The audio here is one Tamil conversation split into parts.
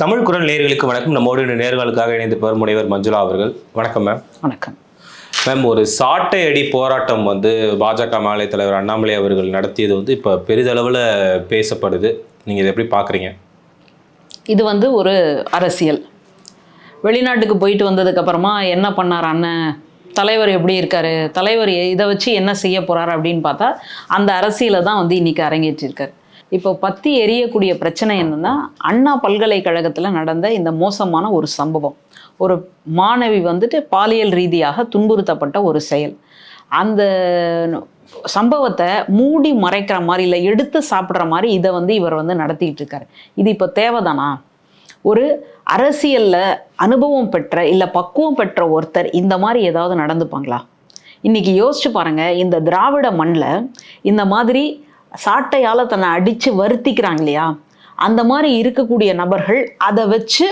தமிழ் குரல் நேயர்களுக்கு வணக்கம். நம்மோடு நேர்களுக்காக இணைந்து பெறும் முனைவர் மஞ்சுளா அவர்கள். வணக்கம் மேம் வணக்கம். மேம் ஒரு சாட்டை அடி போராட்டம் வந்து பாஜக மாநில தலைவர் அண்ணாமலை அவர்கள் நடத்தியது வந்து இப்போ பெரிதளவில் பேசப்படுது. நீங்கள் இதை எப்படி பார்க்குறீங்க இது வந்து ஒரு அரசியல். வெளிநாட்டுக்கு போயிட்டு வந்ததுக்கு அப்புறமா என்ன பண்ணார் அண்ணன்? தலைவர் எப்படி இருக்காரு? தலைவர் இதை வச்சு என்ன செய்ய போறாரு அப்படின்னு பார்த்தா அந்த அரசியலை தான் வந்து இன்னைக்கு அரங்கேற்றிருக்காரு. இப்போ பத்தி எரியக்கூடிய பிரச்சனை என்னன்னா அண்ணா பல்கலைக்கழகத்தில் நடந்த இந்த மோசமான ஒரு சம்பவம். ஒரு மாணவி வந்துட்டு பாலியல் ரீதியாக துன்புறுத்தப்பட்ட ஒரு செயல். அந்த சம்பவத்தை மூடி மறைக்கிற மாதிரி இல்லை எடுத்து சாப்பிட்ற மாதிரி இதை வந்து இவர் வந்து நடத்திக்கிட்டு இருக்காரு. இது இப்போ தேவைதானா? ஒரு அரசியலில் அனுபவம் பெற்ற இல்லை பக்குவம் பெற்ற ஒருத்தர் இந்த மாதிரி ஏதாவது நடந்துப்பாங்களா? இன்றைக்கி யோசிச்சு பாருங்கள் இந்த திராவிட மண்ணில் இந்த மாதிரி சாட்டையால் தன்னை அடித்து வருத்திக்கிறாங்க இல்லையா? அந்த மாதிரி இருக்கக்கூடிய நபர்கள் அதை வச்சு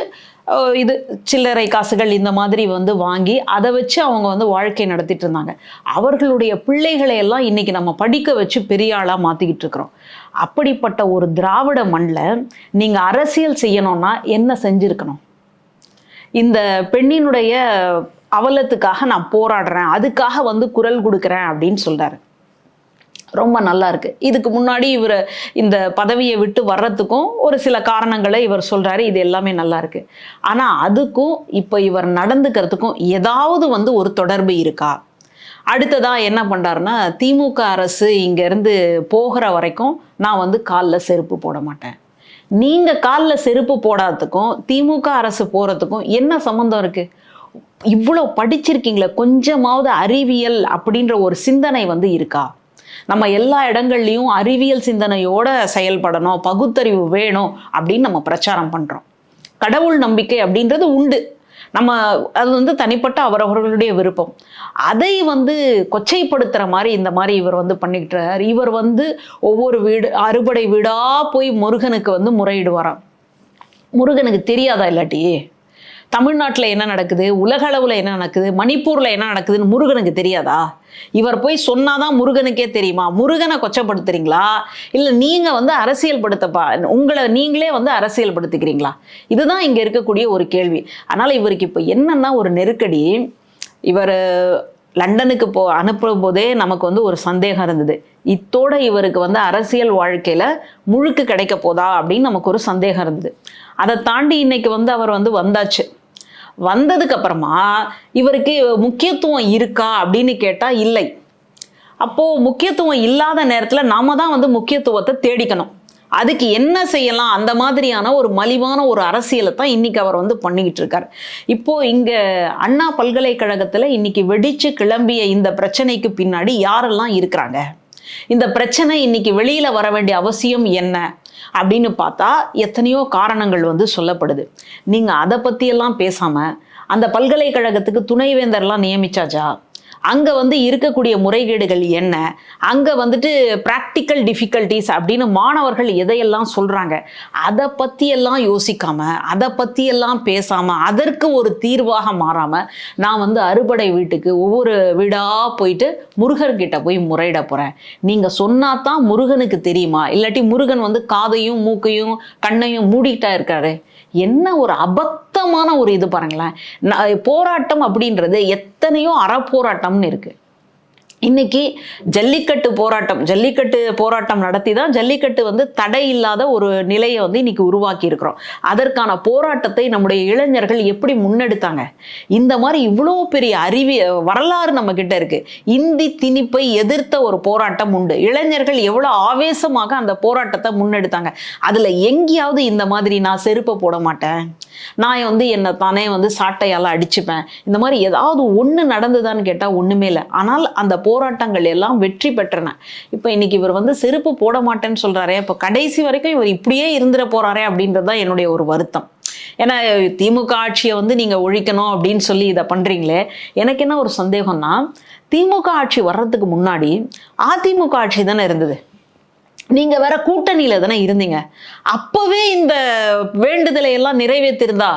இது சில்லறை காசுகள் இந்த மாதிரி வந்து வாங்கி அதை வச்சு அவங்க வந்து வாழ்க்கை நடத்திட்டு இருந்தாங்க. அவர்களுடைய பிள்ளைகளை எல்லாம் இன்னைக்கு நம்ம படிக்க வச்சு பெரிய ஆளாக மாற்றிக்கிட்டு இருக்கிறோம். அப்படிப்பட்ட ஒரு திராவிட மண்ணில் நீங்கள் அரசியல் செய்யணும்னா என்ன செஞ்சுருக்கணும்? இந்த பெண்ணினுடைய அவலத்துக்காக நான் போராடுறேன் அதுக்காக வந்து குரல் கொடுக்குறேன் அப்படின்னு சொல்கிறாரு ரொம்ப நல்லா இருக்கு. இதுக்கு முன்னாடி இவர் இந்த பதவியை விட்டு வர்றதுக்கும் ஒரு சில காரணங்களை இவர் சொல்றாரு. இது எல்லாமே நல்லா இருக்கு. ஆனா அதுக்கும் இப்போ இவர் நடந்துக்கிறதுக்கும் ஏதாவது வந்து ஒரு தொடர்பு இருக்கா? அடுத்ததா என்ன பண்ணுறாருன்னா திமுக அரசு இங்கேருந்து போகிற வரைக்கும் நான் வந்து காலில் செருப்பு போட மாட்டேன். நீங்கள் காலில் செருப்பு போடாததுக்கும் திமுக அரசு போகிறதுக்கும் என்ன சம்மந்தம் இருக்குது இவ்வளோ படிச்சிருக்கீங்களே கொஞ்சமாவது அறிவியல் அப்படின்ற ஒரு சிந்தனை வந்து இருக்கா? நம்ம எல்லா இடங்கள்லையும் அறிவியல் சிந்தனையோட செயல்படணும் பகுத்தறிவு வேணும் அப்படின்னு நம்ம பிரச்சாரம் பண்ணுறோம் கடவுள் நம்பிக்கை அப்படின்றது உண்டு. நம்ம அது வந்து தனிப்பட்ட அவரவர்களுடைய விருப்பம். அதை வந்து கொச்சைப்படுத்துகிற மாதிரி இந்த மாதிரி இவர் வந்து பண்ணிக்கிட்டார். இவர் வந்து ஒவ்வொரு வீடு அறுபடை வீடாக போய் முருகனுக்கு வந்து முறையிடுவாராம். முருகனுக்கு தெரியாதா இல்லாட்டி? தமிழ்நாட்டில் என்ன நடக்குது? உலக அளவில் என்ன நடக்குது? மணிப்பூரில் என்ன நடக்குதுன்னு முருகனுக்கு தெரியாதா? இவர் போய் சொன்னாதான் முருகனுக்கே தெரியுமா? முருகனை கொச்சப்படுத்துறீங்களா? இல்லை நீங்கள் வந்து அரசியல் படுத்தப்பா உங்களை நீங்களே வந்து அரசியல் படுத்திக்கிறீங்களா இதுதான் இங்கே இருக்கக்கூடிய ஒரு கேள்வி. அதனால் இவருக்கு இப்போ என்னன்னா ஒரு நெருக்கடி. இவர் லண்டனுக்கு போ அனுப்பும் போதே நமக்கு வந்து ஒரு சந்தேகம் இருந்தது. இத்தோட இவருக்கு வந்து அரசியல் வாழ்க்கையில் முழுக்கு கிடைக்க போதா அப்படின்னு நமக்கு ஒரு சந்தேகம் இருந்தது. அதை தாண்டி இன்னைக்கு வந்து அவர் வந்து வந்தாச்சு. வந்ததுக்கு அப்புறமா இவருக்கு முக்கியத்துவம் இருக்கா அப்படின்னு கேட்டா இல்லை. அப்போ முக்கியத்துவம் இல்லாத நேரத்துல நாம தான் வந்து முக்கியத்துவத்தை தேடிக்கணும். அதுக்கு என்ன செய்யலாம்? அந்த மாதிரியான ஒரு மலிவான ஒரு அரசியலை தான் இன்னைக்கு அவர் வந்து பண்ணிக்கிட்டு இருக்கார். இப்போ இங்க அண்ணா பல்கலைக்கழகத்துல இன்னைக்கு வெடிச்சு கிளம்பிய இந்த பிரச்சனைக்கு பின்னாடி யாரெல்லாம் இருக்கிறாங்க? இந்த பிரச்சனை இன்னைக்கு வெளியில வர வேண்டிய அவசியம் என்ன அப்படின்னு பார்த்தா எத்தனையோ காரணங்கள் வந்து சொல்லப்படுது. நீங்க அதை பத்தியெல்லாம் பேசாம அந்த பல்கலைக்கழகத்துக்கு துணைவேந்தர்லாம் நியமிச்சாச்சா? அங்கே வந்து இருக்கக்கூடிய முறைகேடுகள் என்ன? அங்கே வந்துட்டு ப்ராக்டிக்கல் டிஃபிகல்ட்டிஸ் அப்படின்னு மாணவர்கள் எதையெல்லாம் சொல்கிறாங்க அதை பற்றியெல்லாம் யோசிக்காமல் அதை பற்றியெல்லாம் பேசாமல் அதற்கு ஒரு தீர்வாக மாறாமல் நான் வந்து அறுபடை வீட்டுக்கு ஒவ்வொரு வீடாக போயிட்டு முருகர்கிட்ட போய் முறையிட போகிறேன் நீங்கள் சொன்னா தான் முருகனுக்கு தெரியுமா? இல்லாட்டி முருகன் வந்து காதையும் மூக்கையும் கண்ணையும் மூடிக்கிட்டா இருக்காரு. என்ன ஒரு அபத்தமான ஒரு இது பாருங்களேன். போராட்டம் அப்படின்றது எத்தனையோ அறப்போராட்டம்னு இருக்குது இன்னைக்கு ஜல்லிக்கட்டு போராட்டம் ஜல்லிக்கட்டு போராட்டம் நடத்தி தான் ஜல்லிக்கட்டு வந்து தடை இல்லாத ஒரு நிலையை வந்து இன்னைக்கு உருவாக்கி இருக்கிறோம். அதற்கான போராட்டத்தை நம்முடைய இளைஞர்கள் எப்படி முன்னெடுத்தாங்க? இந்த மாதிரி இவ்வளோ பெரிய அறிவி வரலாறு நம்ம கிட்ட இருக்கு. இந்தி திணிப்பை எதிர்த்த ஒரு போராட்டம் உண்டு. இளைஞர்கள் எவ்வளோ ஆவேசமாக அந்த போராட்டத்தை முன்னெடுத்தாங்க. அதுல எங்கேயாவது இந்த மாதிரி நான் செருப்பை போட மாட்டேன். நான் வந்து என்னை தானே வந்து சாட்டையால் அடிச்சுப்பேன். இந்த மாதிரி ஏதாவது ஒன்று நடந்துதான்னு கேட்டால் ஒன்றுமே இல்லை. ஆனால் அந்த போராட்டங்கள் எல்லாம் வெற்றி பெற்றன. இப்போ இன்னைக்கு இவர் வந்து செருப்பு போட மாட்டேன்னு சொல்கிறாரே இப்போ கடைசி வரைக்கும் இவர் இப்படியே இருந்துட போகிறாரே அப்படின்றது தான் என்னுடைய ஒரு வருத்தம். ஏன்னா திமுக ஆட்சியை வந்து நீங்கள் ஒழிக்கணும் அப்படின்னு சொல்லி இதை பண்ணுறீங்களே எனக்கு என்ன ஒரு சந்தேகம்னா திமுக ஆட்சி வர்றதுக்கு முன்னாடி அதிமுக ஆட்சி தானே இருந்தது. நீங்கள் வேற கூட்டணியில் தானே இருந்தீங்க. அப்போவே இந்த வேண்டுதலை எல்லாம் நிறைவேற்றிருந்தா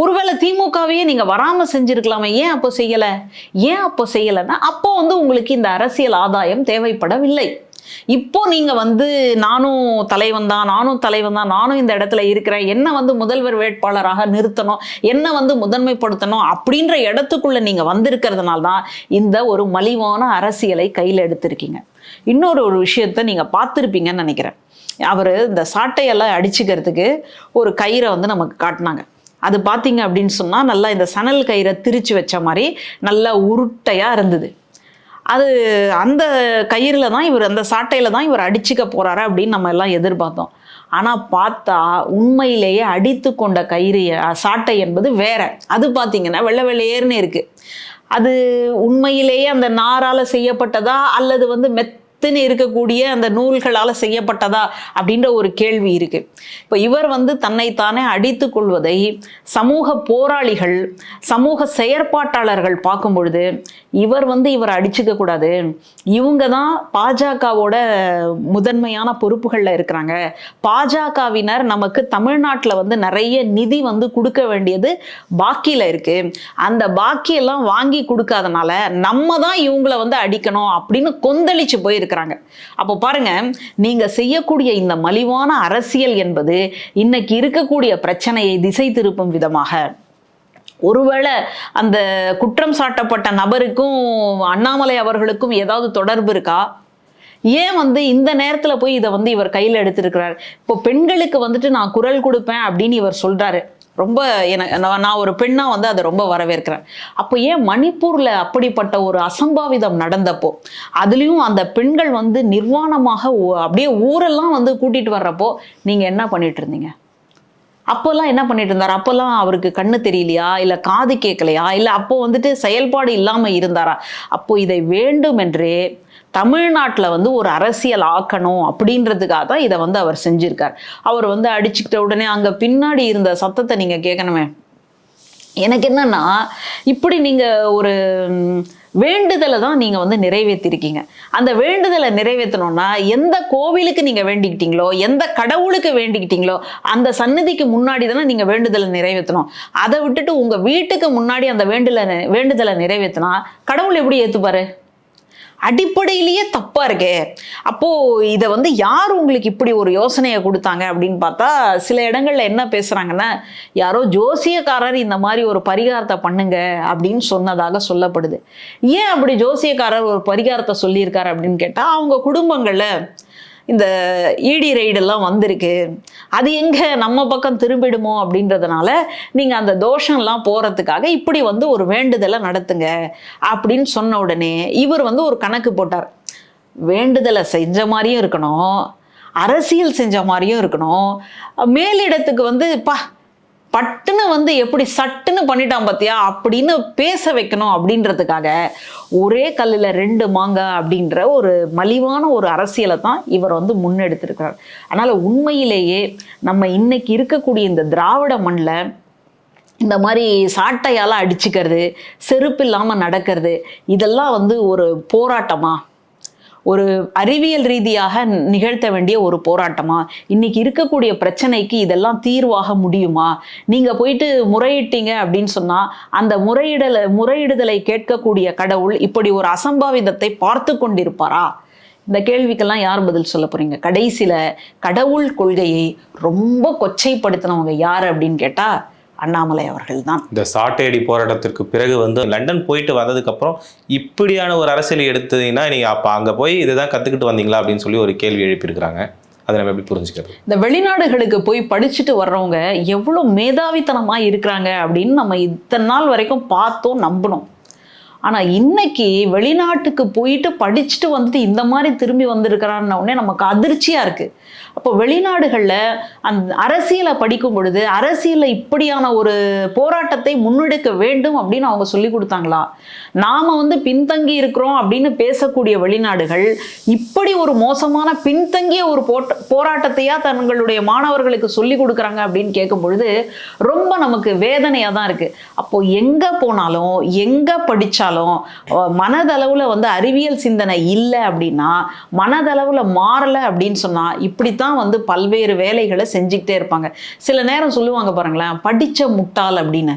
ஒருவேளை திமுகவையே நீங்கள் வராமல் செஞ்சுருக்கலாமே ஏன் அப்போ செய்யலை? ஏன் அப்போ செய்யலைன்னா அப்போ வந்து உங்களுக்கு இந்த அரசியல் ஆதாயம் தேவைப்படவில்லை. இப்போ நீங்க வந்து நானும் தலைவன் தான் நானும் தலைவன் தான் நானும் இந்த இடத்துல இருக்கிறேன் என்ன வந்து முதல்வர் வேட்பாளராக நிறுத்தணும் என்ன வந்து முதன்மைப்படுத்தணும் அப்படின்ற இடத்துக்குள்ள நீங்க வந்திருக்கிறதுனால தான் இந்த ஒரு மலிவான அரசியலை கையில் எடுத்திருக்கீங்க. இன்னொரு ஒரு விஷயத்த நீங்க பார்த்துருப்பீங்கன்னு நினைக்கிறேன். அவர் இந்த சாட்டையெல்லாம் அடிச்சுக்கிறதுக்கு ஒரு கயிறை வந்து நமக்கு காட்டினாங்க. அது பார்த்தீங்க அப்படின்னு சொன்னால் நல்லா இந்த சணல் கயிறை திரிச்சு வச்ச மாதிரி நல்லா உருட்டையாக இருந்தது. அது அந்த கயிறுல தான் இவர் அந்த சாட்டையில் தான் இவர் அடிச்சுக்க போகிறாரு அப்படின்னு நம்ம எல்லாம் எதிர்பார்த்தோம். ஆனால் பார்த்தா உண்மையிலேயே அடித்து கொண்ட கயிறு சாட்டை என்பது வேற. அது பார்த்தீங்கன்னா வெள்ளை வெள்ளையேர்னு இருக்குது அது உண்மையிலேயே அந்த நாரால் செய்யப்பட்டதா அல்லது வந்து மெத் மெத்துன்னு இருக்கக்கூடிய அந்த நூல்களால் செய்யப்பட்டதா அப்படின்ற ஒரு கேள்வி இருக்கு. இப்போ இவர் வந்து தன்னைத்தானே அடித்து கொள்வதை சமூக போராளிகள் சமூக செயற்பாட்டாளர்கள் பார்க்கும் பொழுது இவர் வந்து இவர் அடிச்சுக்க கூடாது. இவங்க தான் பாஜகவோட முதன்மையான பொறுப்புகளில் இருக்கிறாங்க. பாஜகவினர் நமக்கு தமிழ்நாட்டில் வந்து நிறைய நிதி வந்து கொடுக்க வேண்டியது பாக்கியில் இருக்கு. அந்த பாக்கியெல்லாம் வாங்கி கொடுக்காதனால நம்ம தான் இவங்கள வந்து அடிக்கணும் அப்படின்னு கொந்தளிச்சு போயிருக்கிறாங்க அப்போ பாருங்க நீங்க செய்யக்கூடிய இந்த மலிவான அரசியல் என்பது இன்னைக்கு இருக்கக்கூடிய பிரச்சனையை திசை திருப்பும் விதமாக. ஒருவேளை அந்த குற்றம் சாட்டப்பட்ட நபருக்கும் அண்ணாமலை அவர்களுக்கும் ஏதாவது தொடர்பு இருக்கா? ஏன் வந்து இந்த நேரத்தில் போய் இதை வந்து இவர் கையில் எடுத்திருக்கிறார்? இப்போ பெண்களுக்கு வந்துட்டு நான் குரல் கொடுப்பேன் அப்படின்னு இவர் சொல்றாரு. ரொம்ப எனக்கு நான் நான் ஒரு பெண்ணா வந்து அதை ரொம்ப வரவேற்கிறேன். அப்போ ஏன் மணிப்பூர்ல அப்படிப்பட்ட ஒரு அசம்பாவிதம் நடந்தப்போ அதுலேயும் அந்த பெண்கள் வந்து நிர்வாணமாக அப்படியே ஊரெல்லாம் வந்து கூட்டிட்டு வர்றப்போ நீங்க என்ன பண்ணிட்டு இருந்தீங்க? அப்போல்லாம் என்ன பண்ணிட்டு இருந்தார்? அப்போல்லாம் அவருக்கு கண்ணு தெரியலையா? இல்லை காது கேட்கலையா? இல்லை அப்போ வந்துட்டு செயல்பாடு இல்லாமல் இருந்தாரா? அப்போ இதை வேண்டுமென்றே தமிழ்நாட்டில் வந்து ஒரு அரசியல் ஆக்கணும் அப்படின்றதுக்காக தான் இதை வந்து அவர் செஞ்சிருக்கார். அவர் வந்து அடிச்சுக்கிட்ட உடனே அங்கே பின்னாடி இருந்த சத்தத்தை நீங்கள் கேட்கணுமே எனக்கு என்னன்னா இப்படி நீங்கள் ஒரு வேண்டுதலை தான் நீங்கள் வந்து நிறைவேற்றிருக்கீங்க அந்த வேண்டுதலை நிறைவேற்றணும்னா எந்த கோவிலுக்கு நீங்கள் வேண்டிக்கிட்டீங்களோ எந்த கடவுளுக்கு வேண்டிக்கிட்டீங்களோ அந்த சன்னதிக்கு முன்னாடி தானே நீங்கள் வேண்டுதலை நிறைவேற்றணும் அதை விட்டுட்டு உங்கள் வீட்டுக்கு முன்னாடி அந்த வேண்டுதலை வேண்டுதலை நிறைவேற்றினா கடவுள் எப்படி ஏற்றுப்பாரு அடிப்படையிலேயே தப்பா இருக்கே. அப்போ இதை வந்து யார் உங்களுக்கு இப்படி ஒரு யோசனையை கொடுத்தாங்க அப்படின்னு பார்த்தா சில இடங்கள்ல என்ன பேசுறாங்கன்னா யாரோ ஜோசியக்காரர் இந்த மாதிரி ஒரு பரிகாரத்தை பண்ணுங்க அப்படின்னு சொன்னதாக சொல்லப்படுது. ஏன் அப்படி ஜோசியக்காரர் ஒரு பரிகாரத்தை சொல்லியிருக்காரு அப்படின்னு கேட்டா அவங்க குடும்பங்கள்ல இந்த ஈடி ரைடெல்லாம் வந்திருக்கு. அது எங்கே நம்ம பக்கம் திரும்பிடுமோ அப்படின்றதுனால நீங்கள் அந்த தோஷம்லாம் போகிறதுக்காக இப்படி வந்து ஒரு வேண்டுதலை நடத்துங்க அப்படின்னு சொன்ன உடனே இவர் வந்து ஒரு கணக்கு போட்டார். வேண்டுதலை செஞ்ச மாதிரியும் இருக்கணும் அரசியல் செஞ்ச மாதிரியும் இருக்கணும். மேலிடத்துக்கு வந்து பா பட்டுன்னு வந்து எப்படி சட்டுன்னு பண்ணிட்டான் பார்த்தியா அப்படின்னு பேச வைக்கணும் அப்படின்றதுக்காக ஒரே கல்லில் ரெண்டு மாங்க அப்படின்ற ஒரு மலிவான ஒரு அரசியலை தான் இவர் வந்து முன்னெடுத்திருக்கிறார். அதனால் உண்மையிலேயே நம்ம இன்னைக்கு இருக்கக்கூடிய இந்த திராவிட மண்ணில் இந்த மாதிரி சாட்டையால் அடிச்சுக்கிறது செருப்பு இல்லாமல் நடக்கிறது இதெல்லாம் வந்து ஒரு போராட்டமாக ஒரு அறிவியல் ரீதியாக நிகழ்த்த வேண்டிய ஒரு போராட்டமா? இன்னைக்கு இருக்கக்கூடிய பிரச்சனைக்கு இதெல்லாம் தீர்வாக முடியுமா? நீங்க போயிட்டு முறையிட்டீங்க அப்படின்னு சொன்னா அந்த முறையிடலை முறையிடுதலை கேட்கக்கூடிய கடவுள் இப்படி ஒரு அசம்பாவிதத்தை பார்த்து கொண்டிருப்பாரா? இந்த கேள்விக்கெல்லாம் யார் பதில் சொல்ல போறீங்க? கடைசியில கடவுள் கொள்கையை ரொம்ப கொச்சைப்படுத்தினவங்க யார் அப்படின்னு கேட்டா அண்ணாமலை அவர்கள் தான் இந்த சாட்டையடி போராட்டத்திற்கு பிறகு வந்து லண்டன் போயிட்டு வந்ததுக்கப்புறம் இப்படியான ஒரு அரசியல் எடுத்தீங்கன்னா நீங்கள் அப்போ அங்கே போய் இதுதான் கற்றுக்கிட்டு வந்தீங்களா அப்படின்னு சொல்லி ஒரு கேள்வி எழுப்பியிருக்கிறாங்க. அதை நம்ம எப்படி புரிஞ்சுக்கிறது? இந்த வெளிநாடுகளுக்கு போய் படிச்சுட்டு வர்றவங்க எவ்வளோ மேதாவித்தனமா இருக்கிறாங்க அப்படின்னு நம்ம இத்தனை நாள் வரைக்கும் பார்த்தோம் நம்பினோம். ஆனா இன்னைக்கு வெளிநாட்டுக்கு போயிட்டு படிச்சுட்டு வந்துட்டு இந்த மாதிரி திரும்பி வந்திருக்கிறான்னு உடனே நமக்கு அதிர்ச்சியா இருக்கு. அப்போ வெளிநாடுகளில் அந்த அரசியலை படிக்கும் பொழுது அரசியலில் இப்படியான ஒரு போராட்டத்தை முன்னெடுக்க வேண்டும் அப்படின்னு அவங்க சொல்லி கொடுத்தாங்களா? நாம் வந்து பின்தங்கி இருக்கிறோம் அப்படின்னு பேசக்கூடிய வெளிநாடுகள் இப்படி ஒரு மோசமான பின்தங்கிய ஒரு போட்ட போராட்டத்தையா தங்களுடைய மாணவர்களுக்கு சொல்லி கொடுக்குறாங்க அப்படின்னு கேட்கும் பொழுது ரொம்ப நமக்கு வேதனையாக தான் இருக்குது அப்போது எங்கே போனாலும் எங்கே படித்தாலும் மனதளவில் வந்து அறிவியல் சிந்தனை இல்லை அப்படின்னா மனதளவில் மாறலை அப்படின்னு சொன்னால் இப்படித்தான் தான் வந்து பல்வேறு வேலைகளை செஞ்சுக்கிட்டே இருப்பாங்க. சில நேரம் சொல்லுவாங்க பாருங்களேன் படிச்ச முட்டாள் அப்படின்னு.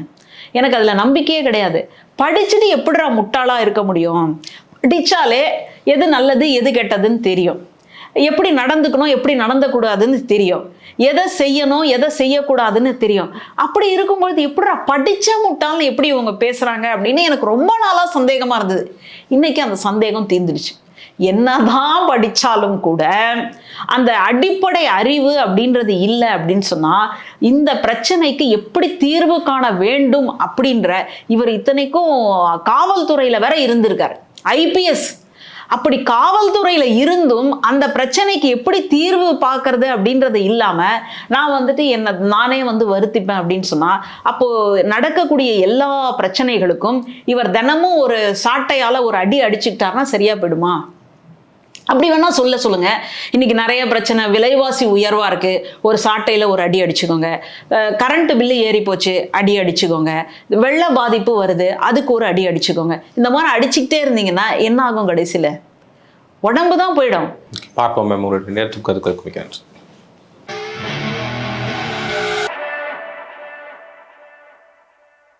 எனக்கு அதுல நம்பிக்கையே கிடையாது. படிச்சுட்டு எப்படிடா முட்டாளா இருக்க முடியும்? படிச்சாலே எது நல்லது எது கெட்டதுன்னு தெரியும். எப்படி நடந்துக்கணும் எப்படி நடந்தக்கூடாதுன்னு தெரியும். எதை செய்யணும் எதை செய்யக்கூடாதுன்னு தெரியும். அப்படி இருக்கும்பொழுது எப்படிடா படிச்ச முட்டாள்னு எப்படி இவங்க பேசுறாங்க அப்படின்னு எனக்கு ரொம்ப நாளா சந்தேகமா இருந்தது. இன்னைக்கு அந்த சந்தேகம் தீர்ந்துடுச்சு. என்னதான் படித்தாலும் கூட அந்த அடிப்படை அறிவு அப்படின்றது இல்லை அப்படின்னு சொன்னால் இந்த பிரச்சனைக்கு எப்படி தீர்வு காண வேண்டும் அப்படின்ற இவர் இத்தனைக்கும் காவல்துறையில் வேற இருந்திருக்காரு. ஐபிஎஸ். அப்படி காவல்துறையில் இருந்தும் அந்த பிரச்சனைக்கு எப்படி தீர்வு பார்க்கறது அப்படின்றது இல்லாமல் நான் வந்துட்டு என்ன நானே வந்து வருத்திப்பேன் அப்படின்னு சொன்னால் அப்போது நடக்கக்கூடிய எல்லா பிரச்சனைகளுக்கும் இவர் தினமும் ஒரு சாட்டையால் ஒரு அடி அடிச்சுக்கிட்டாருன்னா சரியாக போயிடுமா? அப்படி வேணா சொல்ல சொல்லுங்க. இன்னைக்கு நிறைய பிரச்சனை விலைவாசி உயர்வா இருக்கு. ஒரு சாட்டையில ஒரு அடி அடிச்சுக்கோங்க. கரண்ட் பில்லு ஏறி போச்சு அடி அடிச்சுக்கோங்க. வெள்ள பாதிப்பு வருது அதுக்கு ஒரு அடி அடிச்சுக்கோங்க. இந்த மாதிரி அடிச்சுக்கிட்டே இருந்தீங்கன்னா என்ன ஆகும் கடைசியில? உடம்பு தான் போயிடும். பார்ப்போம் மேம் உங்களுடைய நேரத்துக்கு அதுக்கு